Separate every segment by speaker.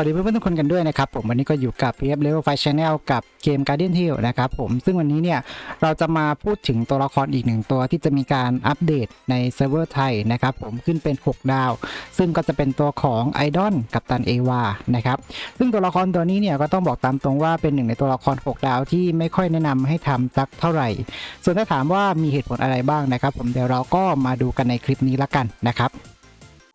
Speaker 1: วัสดีเพื่อนๆทุกคนกันด้วยนะครับผมวันนี้ก็อยู่กับ PF Level 5 Channel กับเกม Guardian Hill นะครับผมซึ่งวันนี้เนี่ยเราจะมาพูดถึงตัวละครอีกหนึ่งตัวที่จะมีการอัปเดตในเซิร์ฟเวอร์ไทยนะครับผมขึ้นเป็น 6 ดาว ซึ่งก็จะเป็นตัวของไอดอลกับตันเอวานะครับซึ่งตัวละครตัวนี้เนี่ยก็ต้องบอกตามตรงว่าเป็นหนึ่งในตัวละคร 6 ดาวที่ไม่ค่อยแนะนำให้ทำสักเท่าไหร่ ส่วนถ้าถามว่ามีเหตุผลอะไรบ้างนะครับผมเดี๋ยวเราก็มาดูกันในคลิปนี้ละกันนะครับ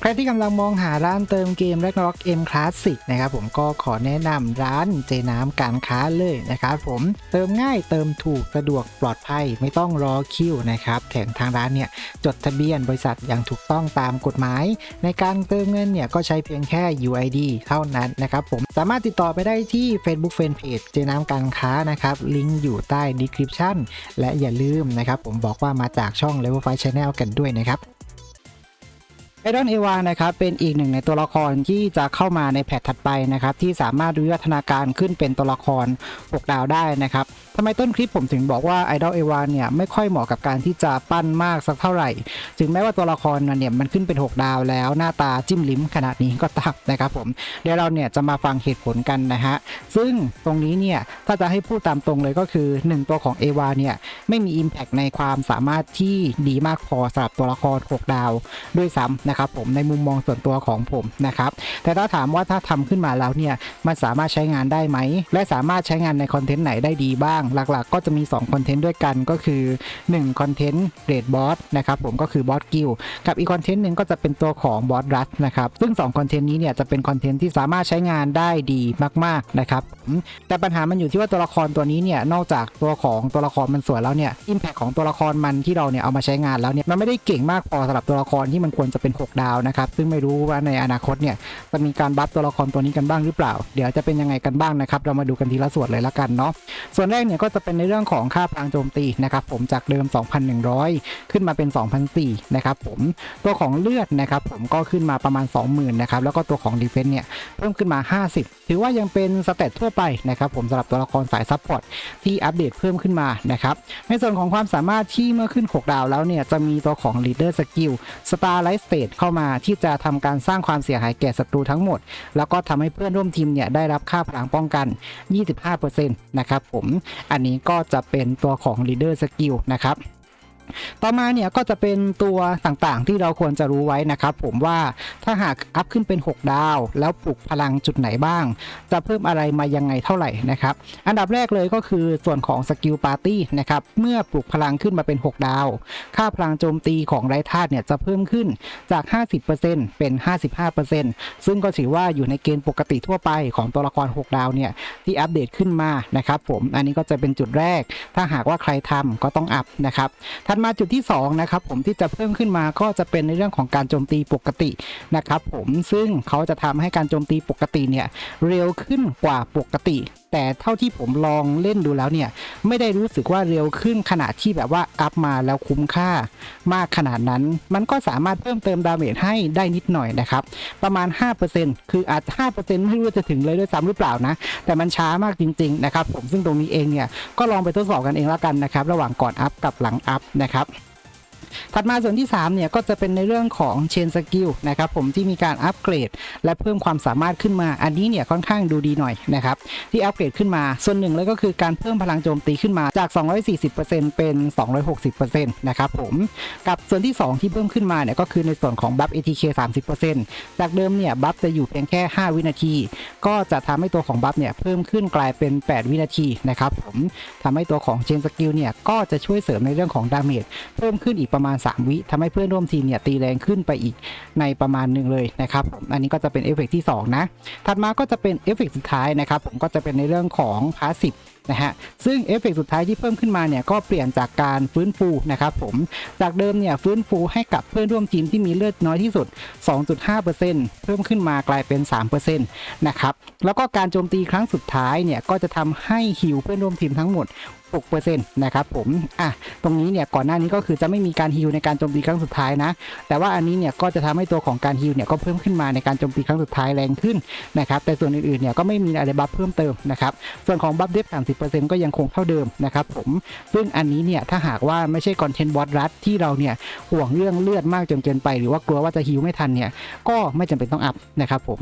Speaker 1: ใครที่กำลังมองหาร้านเติมเกม Ragnarok M Classic นะครับผมก็ขอแนะนำร้านเจน้ำการค้าเลยนะครับผมเติมง่ายเติมถูกสะดวกปลอดภัยไม่ต้องรอคิวนะครับแถมทางร้านเนี่ยจดทะเบียนบริษัทอย่างถูกต้องตามกฎหมาย ในการเติมเงินเนี่ยก็ใช้เพียงแค่ UID เท่านั้นนะครับผมสามารถติดต่อไปได้ที่ Facebook Fanpage เจน้ำการค้านะครับลิงก์อยู่ใต้ description และอย่าลืมนะครับผมบอกว่ามาจากช่อง Level 5 Channel กันด้วยนะครับ ไอดอนเอวานะครับเป็นอีกหนึ่งในตัวละครที่จะเข้ามาในแพทถัดไปนะครับที่สามารถวิวัฒนาการขึ้นเป็นตัวละคร 6 ดาวได้นะครับทำไมต้นคลิปผมถึงบอกว่าไอดอลเอวาเนี่ยไม่ค่อยเหมาะกับการที่จะปั้นมากสักเท่าไหร่ ถึงแม้ว่าตัวละครมันเนี่ยมันขึ้นเป็น 6 ดาวแล้วหน้าตาจิ้มลิ้มขนาดนี้ก็ตามนะครับผมเดี๋ยวเราเนี่ยจะมาฟังเหตุผลกันนะฮะซึ่งตรงนี้เนี่ยถ้าจะให้พูดตามตรงเลยก็คือ 1 ตัวของเอวาเนี่ยไม่มี Impact ในความสามารถที่ดีมากพอสำหรับตัวละคร 6 ดาวด้วยซ้ำนะครับผมในมุมมองส่วนตัวของผมนะครับแต่ถ้าถามว่าถ้าทำขึ้นมาแล้วเนี่ยมันสามารถใช้งานได้ไหม และสามารถใช้งานในคอนเทนต์ไหนได้ดีบ้าง หลักๆ ก็จะมี2คอนเทนต์ด้วยกันก็คือ1คอนเทนต์เรดบอสนะครับผมก็คือบอสกิลกับอีกคอนเทนต์หนึ่งก็จะเป็นตัวของบอสรัสนะครับซึ่ง2คอนเทนต์นี้เนี่ยจะเป็นคอนเทนต์ที่สามารถใช้งานได้ดีมากๆนะครับแต่ปัญหามันอยู่ที่ว่าตัวละครตัวนี้เนี่ยนอกจากตัวของตัวละครมันสวยแล้วเนี่ยอิมแพคของตัวละครมันที่เราเนี่ยเอามาใช้งานแล้วเนี่ยมันไม่ได้เก่งมากพอสำหรับตัวละครที่มันควรจะเป็น6 ดาวนะครับ ซึ่งไม่รู้ว่าในอนาคตเนี่ยจะมีการบัฟตัวละครตัวนี้กันบ้างหรือเปล่า เดี๋ยวจะเป็นยังไงกันบ้างนะครับ เรามาดูกันทีละส่วนเลยละกันเนาะ ส่วนแรกเนี่ยก็จะเป็นในเรื่องของค่าพลังโจมตีนะครับผมจากเดิม 2,100 ขึ้นมาเป็น 2,004นะครับผม ตัวของเลือดนะครับผมก็ขึ้นมาประมาณ 20,000นะครับ แล้วก็ตัวของดีเฟนส์เนี่ยเพิ่มขึ้นมา 50 ถือว่ายังเป็นสเตตทั่วไปนะครับผมสำหรับตัวละครสายซัพพอร์ตที่อัปเดตเพิ่มขึ้นมานะครับ ในส่วนของความสามารถที่เมื่อขึ้น 6 ดาวแล้วเนี่ยจะมีตัวของ Leader Skill Starlight State เข้ามาที่จะทำการสร้างความเสียหายแก่ศัตรูทั้งหมด แล้วก็ทำให้เพื่อนร่วมทีมเนี่ยได้รับค่าพลังป้องกัน 25%นะครับผม อันนี้ก็จะเป็นตัวของ Leader Skill นะครับ ต่อมาเนี่ยก็จะเป็นตัวต่างๆ ที่เราควรจะรู้ไว้นะครับผมว่าถ้าหากอัพขึ้นเป็น 6 ดาว แล้วปลุกพลังจุดไหนบ้าง จะเพิ่มอะไรมายังไงเท่าไหร่นะครับอันดับแรกเลยก็คือส่วนของสกิลปาร์ตี้นะครับเมื่อปลุกพลังขึ้นมาเป็น 6 ดาว ค่าพลังโจมตีของไร้ธาตุเนี่ยจะเพิ่มขึ้นจาก 50%เป็น 55%ซึ่งก็ถือว่าอยู่ในเกณฑ์ปกติทั่วไปของตัวละคร 6 ดาวเนี่ยที่อัปเดตขึ้นมานะครับผมอันนี้ก็จะเป็นจุดแรก ถ้าหากว่าใครทำก็ต้องอัพนะครับถัดมาจุดที่2นะครับผมที่จะเพิ่มขึ้นมาก็จะเป็นในเรื่องของการโจมตีปกตินะครับผมซึ่งเขาจะทำให้การโจมตีปกติเนี่ยเร็วขึ้นกว่าปกติ แต่เท่าที่ผมลองเล่นดูแล้วเนี่ย ไม่ได้รู้สึกว่าเร็วขึ้นขนาดที่แบบว่าอัพมาแล้วคุ้มค่ามากขนาดนั้น มันก็สามารถเพิ่มเติมดาเมจให้ได้นิดหน่อยนะครับ ประมาณ 5%คืออาจ5%ไม่รู้จะถึงเลยด้วยซ้ำหรือเปล่านะ แต่มันช้ามากจริง ๆ นะครับ ผมซึ่งตรงนี้เองเนี่ยก็ลองไปทดสอบกันเองแล้วกันนะครับ ระหว่างก่อนอัพกับหลังอัพนะครับ ถัดมาส่วนที่3เนี่ยก็จะเป็นในเรื่องของเชนสกิลนะครับผมที่มีการอัปเกรด และเพิ่มความสามารถขึ้นมา อันนี้เนี่ยค่อนข้างดูดีหน่อยนะครับที่อัปเกรดขึ้นมาส่วนหนึ่งเลยก็คือการเพิ่มพลังโจมตีขึ้นมาจาก 240%เป็น 260%นะครับผมกับส่วนที่ 2 ที่เพิ่มขึ้นมาเนี่ยก็คือในส่วนของบัฟ ATK 30%จากเดิมเนี่ยบัฟจะอยู่เพียงแค่ 5 วินาที ก็จะทำให้ตัวของบัฟเนี่ยเพิ่มขึ้นกลายเป็น 8 วินาทีนะครับผมทำให้ตัวของเชนสกิลเนี่ยก็จะช่วยเสริมในเรื่องของดาเมจเพิ่มขึ้นอีกประมาณ 3 วิทำให้เพื่อนร่วมทีมเนี่ยตีแรงขึ้นไปอีกในประมาณหนึ่งเลยนะครับอันนี้ก็จะเป็นเอฟเฟกต์ที่ 2 นะ ถัดมาก็จะเป็นเอฟเฟกต์สุดท้ายนะครับผมก็จะเป็นในเรื่องของพาสซีฟ นะฮะซึ่งเอฟเฟกต์สุดท้ายที่เพิ่มขึ้นมาเนี่ยก็เปลี่ยนจากการฟื้นฟูนะครับผมจากเดิมเนี่ยฟื้นฟูให้กับเพื่อนร่วมทีมที่มีเลือดน้อยที่สุด 2.5%เพิ่มขึ้นมากลายเป็น 3%นะครับแล้วก็การโจมตีครั้งสุดท้ายเนี่ยก็จะทำให้ฮิวเพื่อนร่วมทีมทั้งหมด6%นะครับผม อะ ตรงนี้เนี่ย ก่อนหน้านี้ก็คือจะไม่มีการฮิวในการโจมตีครั้งสุดท้ายนะ แต่ว่าอันนี้เนี่ยก็จะทำให้ตัวของการฮิวเนี่ยก็เพิ่มขึ้นมาในการโจมตีครั้งสุดท้ายแรงขึ้นนะครับ แต่ส่วนอื่นๆเนี่ยก็ไม่มีอะไรบัฟเพิ่มเติมนะครับ ส่วนของบัฟเดฟ80%ก็ยังคงเท่าเดิมนะครับผมซึ่งอันนี้เนี่ยถ้าหากว่าไม่ใช่คอนเทนต์วอตรัดที่เราเนี่ยห่วงเรื่องเลือดมากจนเกินไป หรือว่ากลัวว่าจะฮิวไม่ทันเนี่ยก็ไม่จำเป็นต้องอัพนะครับผม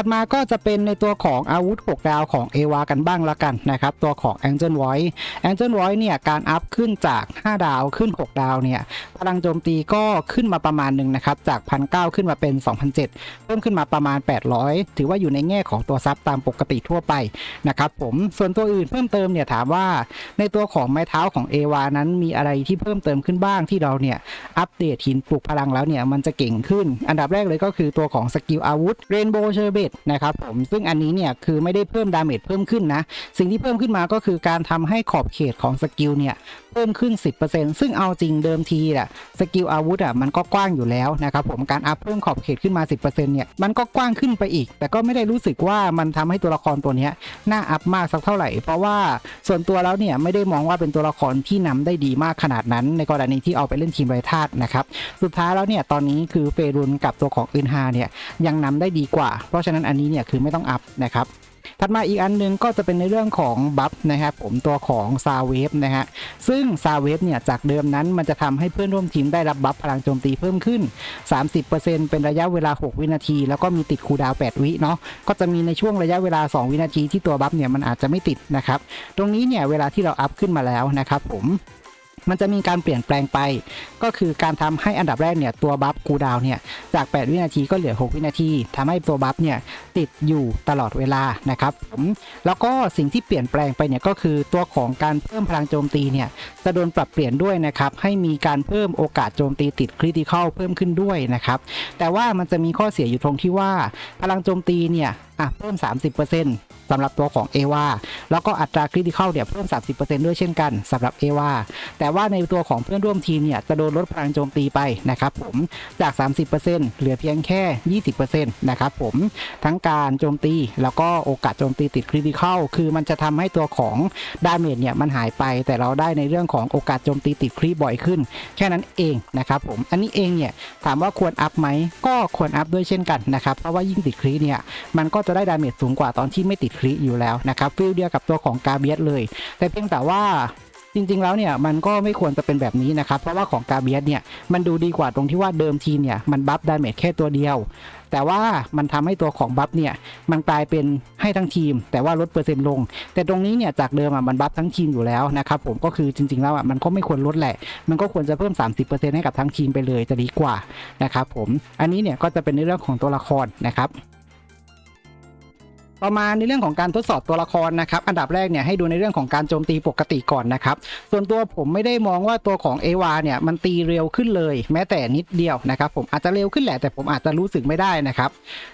Speaker 1: ถัดมาก็จะเป็นในตัวของอาวุธ6ดาวของเอวากันบ้างละกันนะครับ ตัวของ Angel Voice Angel Voice เนี่ยการอัพขึ้นจาก 5 ดาวขึ้น 6 ดาวเนี่ยพลังโจมตีก็ขึ้นมาประมาณหนึ่งนะครับ จาก 1,900 ขึ้นมาเป็น 2,007 เพิ่มขึ้นมาประมาณ 800 ถือว่าอยู่ในแง่ของตัวซับตามปกติทั่วไปนะครับผมส่วนตัวอื่นเพิ่มเติมเนี่ยถามว่า ในตัวของไม้เท้าของเอวานั้นมีอะไรที่เพิ่มเติมขึ้นบ้างที่เราเนี่ยอัปเดตหินปลุกพลังแล้วเนี่ยมันจะเก่งขึ้น อันดับแรกเลยก็คือตัวของสกิลอาวุธ Rainbow Sherbet นนะครับผมซึ่งอันนี้เนี่ยคือไม่ได้เพิ่มดาเมจเพิ่มขึ้นนะ สิ่งที่เพิ่มขึ้นมาก็คือการทำให้ขอบเขตของสกิลเนี่ยเพิ่มขึ้น 10%ซึ่งเอาจริงเดิมทีอะสกิลอาวุธอะมันก็กว้างอยู่แล้วนะครับผมการอัพเพิ่มขอบเขตขึ้นมา 10%เนี่ยมันก็กว้างขึ้นไปอีก แต่ก็ไม่ได้รู้สึกว่ามันทำให้ตัวละครตัวนี้น่าอัพมากสักเท่าไหร่ เพราะว่าส่วนตัวแล้วเนี่ยไม่ได้มองว่าเป็นตัวละครที่นำได้ดีมากขนาดนั้น ในกรณีที่เอาไปเล่นทีมไรธาตุนะครับสุดท้ายแล้วเนี่ยตอนนี้คือเฟรุนกับตัวของอึนฮาเนี่ยยังนำได้ดีกว่าเพราะฉะนั้นอันนี้เนี่ยคือไม่ต้องอัพนะครับถัดมาอีกอันหนึงก็จะเป็นในเรื่องของบัฟนะครับผมตัวของซาเวฟนะฮะซึ่งซาเวฟเนี่ยจากเดิมนั้นมันจะทำให้เพื่อนร่วมทีมได้รับบัฟพลังโจมตีเพิ่มขึ้น 30%เป็นระยะเวลา 6 วินาที แล้วก็มีติดคูดาว 8 วิเนาะก็จะมีในช่วงระยะเวลา 2 วินาทีที่ตัวบัฟเนี่ยมันอาจจะไม่ติดนะครับ ตรงนี้เนี่ยเวลาที่เราอัพขึ้นมาแล้วนะครับผม มันจะมีการเปลี่ยนแปลงไป ก็คือการทำให้อันดับแรกเนี่ยตัวบัฟคูดาวเนี่ยจาก 8 วินาทีก็เหลือ 6 วินาทีทำให้ตัวบัฟเนี่ยติดอยู่ตลอดเวลานะครับผมแล้วก็สิ่งที่เปลี่ยนแปลงไปเนี่ยก็คือตัวของการเพิ่มพลังโจมตีเนี่ยจะโดนปรับเปลี่ยนด้วยนะครับให้มีการเพิ่มโอกาสโจมตีติดคริติคอลเพิ่มขึ้นด้วยนะครับแต่ว่ามันจะมีข้อเสียอยู่ตรงที่ว่าพลังโจมตีเนี่ยอะเพิ่ม 30% สำหรับตัวของเอวาแล้วก็อัตราคริติคอลเนี่ยเพิ่ม 30%ด้วยเช่นกันสำหรับเอวาแต่ว่าในตัวของเพื่อนร่วมทีมเนี่ยจะโดนลดพลังโจมตีไปนะครับผมจาก 30%เหลือเพียงแค่ 20%นะครับผมทั้งการโจมตีแล้วก็โอกาสโจมตีติดคริติคอลคือมันจะทำให้ตัวของดาเมจเนี่ยมันหายไป แต่เราได้ในเรื่องของโอกาสโจมตีติดคริบ่อยขึ้น แค่นั้นเองนะครับผมอันนี้เองเนี่ยถามว่าควรอัพไหมก็ควรอัพด้วยเช่นกันนะครับเพราะว่ายิ่งติดคริเนี่ยมันก็จะได้ดาเมจสูงกว่าตอนที่ไม่ติดคริอยู่แล้วนะครับฟิลเดียวกับตัวของกาเบียสเลย แต่เพียงแต่ว่าจริงๆ แล้วเนี่ยมันก็ไม่ควรจะเป็นแบบนี้นะครับ เพราะว่าของกาเบียสเนี่ยมันดูดีกว่าตรงที่ว่าเดิมทีเนี่ยมันบัฟดาเมจแค่ตัวเดียว แต่ว่ามันทำให้ตัวของบัฟเนี่ยมันกลายเป็นให้ทั้งทีม แต่ว่าลดเปอร์เซ็นต์ลง แต่ตรงนี้เนี่ยจากเดิมอะมันบัฟทั้งทีมอยู่แล้วนะครับผมก็คือจริงๆ แล้วอะมันก็ไม่ควรลดแหละ มันก็ควรจะเพิ่ม 30%ให้กับทั้งทีมไปเลยจะดีกว่านะครับผมอันนี้เนี่ยก็จะเป็นในเรื่องของตัวละครนะครับ ประมาณในเรื่องของการทดสอบตัวละครนะครับ อันดับแรกเนี่ยให้ดูในเรื่องของการโจมตีปกติก่อนนะครับ ส่วนตัวผมไม่ได้มองว่าตัวของเอวาเนี่ยมันตีเร็วขึ้นเลย แม้แต่นิดเดียวนะครับผมอาจจะเร็วขึ้นแหละแต่ผมอาจจะรู้สึกไม่ได้นะครับ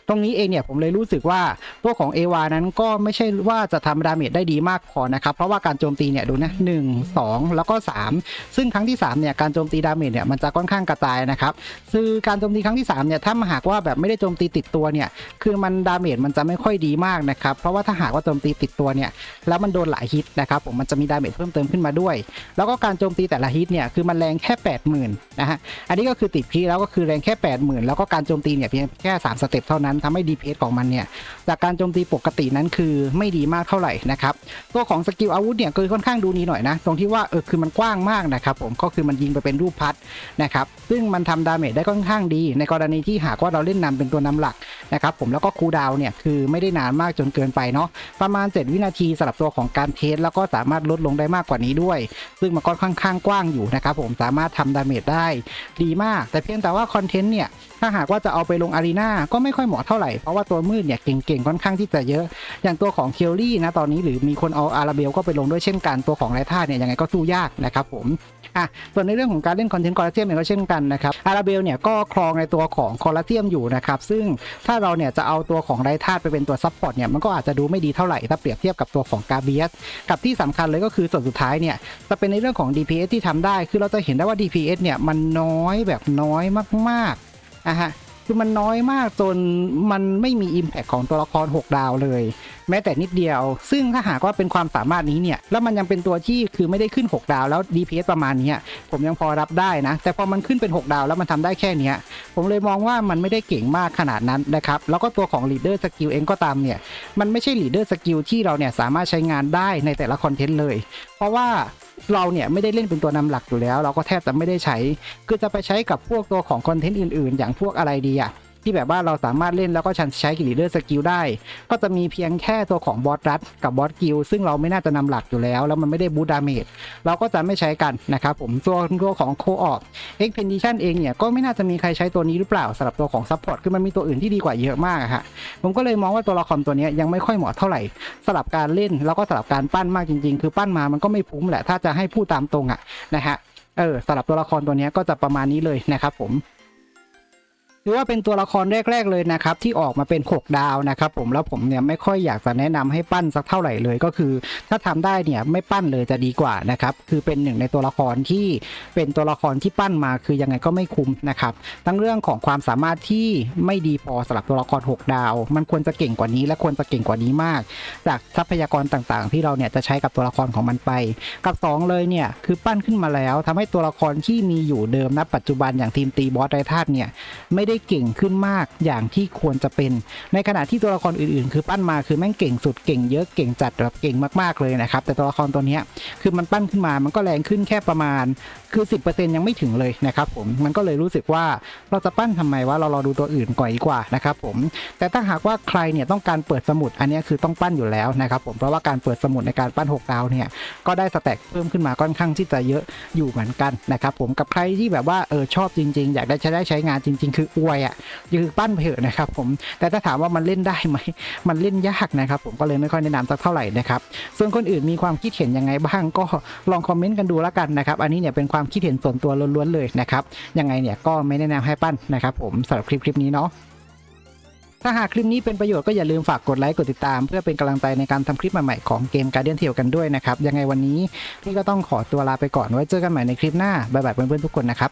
Speaker 1: ตรงนี้เองเนี่ยผมเลยรู้สึกว่าตัวของเอวานั้นก็ไม่ใช่ว่าจะทำดาเมจได้ดีมากพอนะครับเพราะว่าการโจมตีเนี่ยดูนะหนึ่งสองแล้วก็ 3 ซึ่งครั้งที่3เนี่ยการโจมตีดาเมจเนี่ยมันจะค่อนข้างกระจายนะครับคือการโจมตีครั้งที่3เนี่ยถ้ามาหากว่าแบบไม่ได้โจมตีติดตัวเนี่ยคือมันดาเมจมันจะไม่ค่อยดีมากากนะครับ เพราะว่าถ้าหากว่าโจมตีติดตัวเนี่ยแล้วมันโดนหลายฮิตนะครับผมมันจะมีดาเมจเพิ่มเติมขึ้นมาด้วย แล้วก็การโจมตีแต่ละฮิตเนี่ยคือมันแรงแค่ 80,000นะฮะอันนี้ก็คือติดพีแล้วก็คือแรงแค่ 80,000 แล้วก็การโจมตีเนี่ยเพียงแค่3สเต็ปเท่านั้นทำให้ DPS ของมันเนี่ยจากการโจมตีปกตินั้นคือไม่ดีมากเท่าไหร่นะครับตัวของสกิลอาวุธเนี่ยก็ค่อนข้างดูดีหน่อยนะตรงที่ว่าเออคือมันกว้างมากนะครับผมก็คือมันยิงไปเป็นรูปพัดนะครับซึ่งมันทำดาเมจได้ค่อนข้างดี ในกรณีที่หากว่าเราเล่นนำเป็นตัวนำหลัก นะครับผมแล้วก็คูลดาวน์เนี่ยคือไม่ได้นานมากจนเกินไปเนาะประมาณ 7 วินาทีสำหรับตัวของการเทส แล้วก็สามารถลดลงได้มากกว่านี้ด้วย ซึ่งมันก็ค่อนข้างกว้างอยู่นะครับผมสามารถทำดาเมจได้ดีมาก แต่เพียงแต่ว่าคอนเทนต์เนี่ยถ้าหากว่าจะเอาไปลงอารีนาก็ไม่ค่อยเหมาะเท่าไหร่ เพราะว่าตัวมืดเนี่ยเก่งๆค่อนข้างที่จะเยอะ อย่างตัวของเคียรี่นะตอนนี้หรือมีคนเอาอาราเบลก็ไปลงด้วยเช่นกันตัวของไรท่าเนี่ยยังไงก็สู้ยากนะครับผมอะส่วนในเรื่องของการเล่นคอนเทนต์คอร์เซียมเนี่ยก็เช่นกันนะครับอาราเบลเนี่ยก็ครองในตัวของคอร์เซียมอยู่นะครับซึ่งถ้าเราเนี่ยจะเอาตัวของไรท่าไปเป็นตัวซัพพอร์ตเนี่ยมันก็อาจจะดูไม่ดีเท่าไหร่ถ้าเปรียบเทียบกับตัวของกาเบียสกับที่สำคัญเลยก็คือส่วนสุดท้ายเนี่ยจะเป็นในเรื่องของ DPS ที่ทำได้ คือเราจะเห็นได้ว่า DPS เนี่ยมันน้อยแบบน้อยมากๆนะฮะ คือมันน้อยมากจนมันไม่มี Impact ของตัวละคร 6 ดาวเลย แม้แต่นิดเดียว ซึ่งถ้าหากว่าเป็นความสามารถนี้เนี่ย แล้วมันยังเป็นตัวที่คือไม่ได้ขึ้น 6 ดาวแล้ว DPS ประมาณนี้ผมยังพอรับได้นะ แต่พอมันขึ้นเป็น 6 ดาวแล้วมันทำได้แค่นี้ผมเลยมองว่ามันไม่ได้เก่งมากขนาดนั้นนะครับ แล้วก็ตัวของ Leader Skill เองก็ตามเนี่ย มันไม่ใช่ Leader Skill ที่เราเนี่ยสามารถใช้งานได้ในแต่ละคอนเทนต์เลย เพราะว่า เราเนี่ยไม่ได้เล่นเป็นตัวนำหลักอยู่แล้ว เราก็แทบจะไม่ได้ใช้ คือจะไปใช้กับพวกตัวของคอนเทนต์อื่นๆ อย่างพวกอะไรดีอะ ที่แบบว่าเราสามารถเล่นแล้วก็ใช้กิลเลอร์สกิลได้ ก็จะมีเพียงแค่ตัวของบอสรัดกับบอสกิลซึ่งเราไม่น่าจะนำหลักอยู่แล้ว แล้วมันไม่ได้บูดาเมจเราก็จะไม่ใช้กันนะครับผมตัวตัวของโคออกเอ็กเพนดิชันเองเนี่ยก็ไม่น่าจะมีใครใช้ตัวนี้หรือเปล่าสำหรับตัวของซัพพอร์ตคือมันมีตัวอื่นที่ดีกว่าเยอะมากอะฮะผมก็เลยมองว่าตัวละครตัวนี้ยังไม่ค่อยเหมาะเท่าไหร่สำหรับการเล่นแล้วก็สำหรับการปั้นมากจริงๆ คือปั้นมามันก็ไม่คุ้มแหละถ้าจะให้พูดตามตรงอะนะฮะเออสำหรับตัวละครตัวนี้ก็จะประมาณนี้เลยนะครับผม ถือว่าเป็นตัวละครแรก ๆเลยนะครับที่ออกมาเป็น 6 ดาวนะครับผมแล้วผมเนี่ยไม่ค่อยอยากจะแนะนำให้ปั้นสักเท่าไหร่เลยก็คือ ถ้าทำได้เนี่ยไม่ปั้นเลยจะดีกว่านะครับคือเป็นหนึ่งในตัวละครที่เป็นตัวละครที่ปั้นมาคือยังไงก็ไม่คุ้มนะครับทั้งเรื่องของความสามารถที่ไม่ดีพอสำหรับตัวละคร 6 ดาว มันควรจะเก่งกว่านี้ และควรจะเก่งกว่านี้มาก จากทรัพยากรต่างๆ ที่เราเนี่ยจะใช้กับตัวละครของมันไป กับสองเลยเนี่ยคือปั้นขึ้นมาแล้วทำให้ตัวละครที่มีอยู่เดิมณปัจจุบันอย่างทีมตีบอสไรธาตุเนี่ยไม่ได้เก่งขึ้นมากอย่างที่ควรจะเป็น ในขณะที่ตัวละครอื่นๆ คือปั้นมาคือแม่งเก่งสุดเก่งเยอะเก่งจัดแบบเก่งมากๆเลยนะครับแต่ตัวละครตัวนี้คือมันปั้นขึ้นมามันก็แรงขึ้นแค่ประมาณ คือ 10%ยังไม่ถึงเลยนะครับผมมันก็เลยรู้สึกว่าเราจะปั้นทำไมว่าเรารอดูตัวอื่นก่อนดีกว่านะครับผมแต่ถ้าหากว่าใครเนี่ยต้องการเปิดสมุดอันนี้คือต้องปั้นอยู่แล้วนะครับผมเพราะว่าการเปิดสมุดในการปั้น6ดาวเนี่ยก็ได้สแต็กเพิ่มขึ้นมาค่อนข้างที่จะเยอะอยู่เหมือนกันนะครับผมกับใครที่แบบว่าเออชอบจริง ๆ อยากได้ใช้ได้ใช้งานจริง ๆ คืออวยอะคือปั้นไปเถอะนะครับผมแต่ถ้าถามว่ามันเล่นได้ไหมมันเล่นยากนะครับผมก็เลยไม่ค่อยแนะนำสักเท่าไหร่นะครับส่วนคนอื่นมีความคิดเห็นยังไงบ้างก็ลองคอมเมนต์กันดูแล้วกันนะครับอันนี้เนี่ยเป็นความคิดเห็นส่วนตัวล้วนๆเลยนะครับ ยังไงเนี่ยก็ไม่แนะนำให้ปั้นนะครับผมสำหรับคลิปคลิปนี้เนาะถ้าหากคลิปนี้เป็นประโยชน์ก็อย่าลืมฝากกดไลค์กดติดตาม เพื่อเป็นกำลังใจในการทำคลิปใหม่ๆของเกม Guardian Tale กันด้วยนะครับ ยังไงวันนี้พี่ก็ต้องขอตัวลาไปก่อนไว้เจอกันใหม่ในคลิปหน้าบ๊ายบายเพื่อนๆทุกคนนะครับ